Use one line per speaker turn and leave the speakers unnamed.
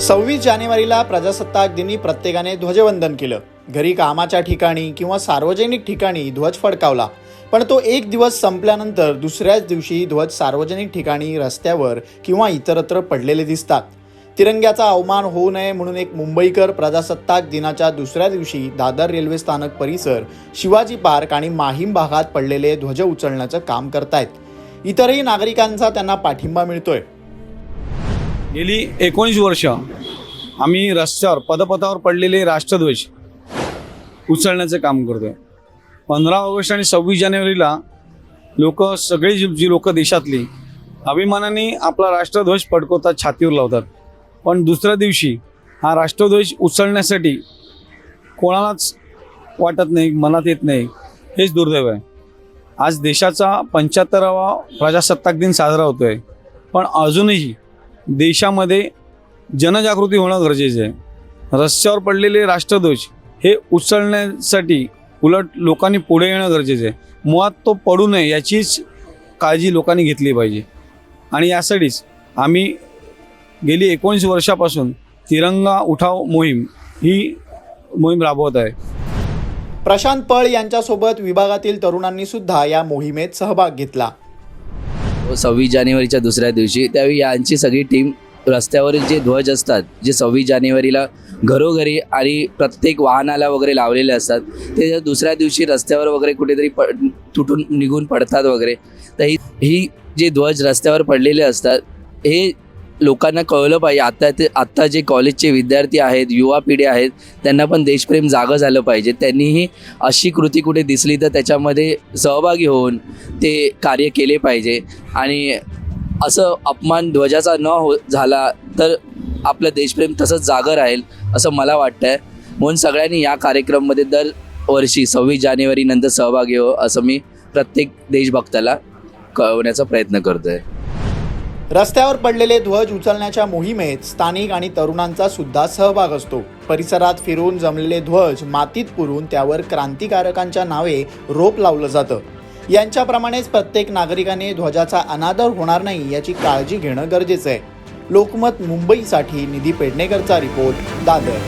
सव्वीस जानेवारीला प्रजासत्ताक दिनी प्रत्येकाने ध्वजवंदन केलं. घरी कामाच्या ठिकाणी किंवा सार्वजनिक ठिकाणी ध्वज फडकावला. पण तो एक दिवस संपल्यानंतर दुसऱ्याच दिवशी ध्वज सार्वजनिक ठिकाणी रस्त्यावर किंवा इतरत्र पडलेले दिसतात. तिरंग्याचा अवमान होऊ नये म्हणून एक मुंबईकर प्रजासत्ताक दिनाच्या दुसऱ्या दिवशी दादर रेल्वे स्थानक परिसर शिवाजी पार्क आणि माहीम भागात पडलेले ध्वज उचलण्याचं काम करतायत. इतरही नागरिकांचा त्यांना पाठिंबा मिळतोय.
गेली एकोणीस वर्ष आम्ही रस्त्यावर पदपथावर पडलेले राष्ट्रध्वज उचलण्याचं काम करतो आहे पंधरा ऑगस्ट आणि सव्वीस जानेवारीला लोक सगळी जी जी लोक देशातली अभिमानाने आपला राष्ट्रध्वज पडकवतात छातीवर लावतात. पण दुसऱ्या दिवशी हा राष्ट्रध्वज उचलण्यासाठी कोणालाच वाटत नाही मनात येत नाही हेच दुर्दैव आहे. आज देशाचा पंच्याहत्तरावा प्रजासत्ताक दिन साजरा होतोय. पण अजूनही देशामध्ये जनजागृती होणं गरजेचं आहे. रस्त्यावर पडलेले राष्ट्रध्वज हे उचलण्यासाठी उलट लोकांनी पुढे येणं गरजेचं आहे. मुळात तो पडू नये याचीच काळजी लोकांनी घेतली पाहिजे. आणि यासाठीच आम्ही गेली एकोणीस वर्षापासून तिरंगा उठाव मोहीम ही मोहीम राबवत आहे.
प्रशांत पळ यांच्यासोबत विभागातील तरुणांनी सुद्धा या मोहिमेत सहभाग घेतला.
सव्वीस जानेवारीच्या दुसऱ्या दिवशी त्यावेळी यांची सगळी टीम रस्त्यावरील जे ध्वज असतात जे सव्वीस जानेवारीला घरोघरी आणि प्रत्येक वाहनाला वगैरे लावलेले असतात ते दुसऱ्या दिवशी रस्त्यावर वगैरे कुठेतरी प तुटून निघून पडतात वगैरे तर ही ही जे ध्वज रस्त्यावर पडलेले असतात हे लोकांना कळलं पाहिजे. आता ते आत्ता जे कॉलेजचे विद्यार्थी आहेत युवा पिढी आहेत त्यांना पण देशप्रेम जागं झालं पाहिजे. त्यांनीही अशी कृती कुठे दिसली तर त्याच्यामध्ये सहभागी होऊन ते कार्य केले पाहिजे. आणि असं अपमान ध्वजाचा न हो झाला तर आपलं देशप्रेम तसंच जागं राहील असं मला वाटतं आहे म्हणून सगळ्यांनी या कार्यक्रममध्ये दरवर्षी सव्वीस जानेवारीनंतर सहभागी हो असं मी प्रत्येक देशभक्ताला कळवण्याचा प्रयत्न करतो आहे
रस्त्यावर पडलेले ध्वज उचलण्याच्या मोहिमेत स्थानिक आणि तरुणांचा सुद्धा सहभाग असतो. परिसरात फिरून जमलेले ध्वज मातीत पुरून त्यावर क्रांतिकारकांच्या नावे रोप लावलं जातं. यांच्याप्रमाणेच प्रत्येक नागरिकाने ध्वजाचा अनादर होणार नाही याची काळजी घेणं गरजेचं आहे. लोकमत मुंबईसाठी निधी पेडणेकरचा रिपोर्ट दादर.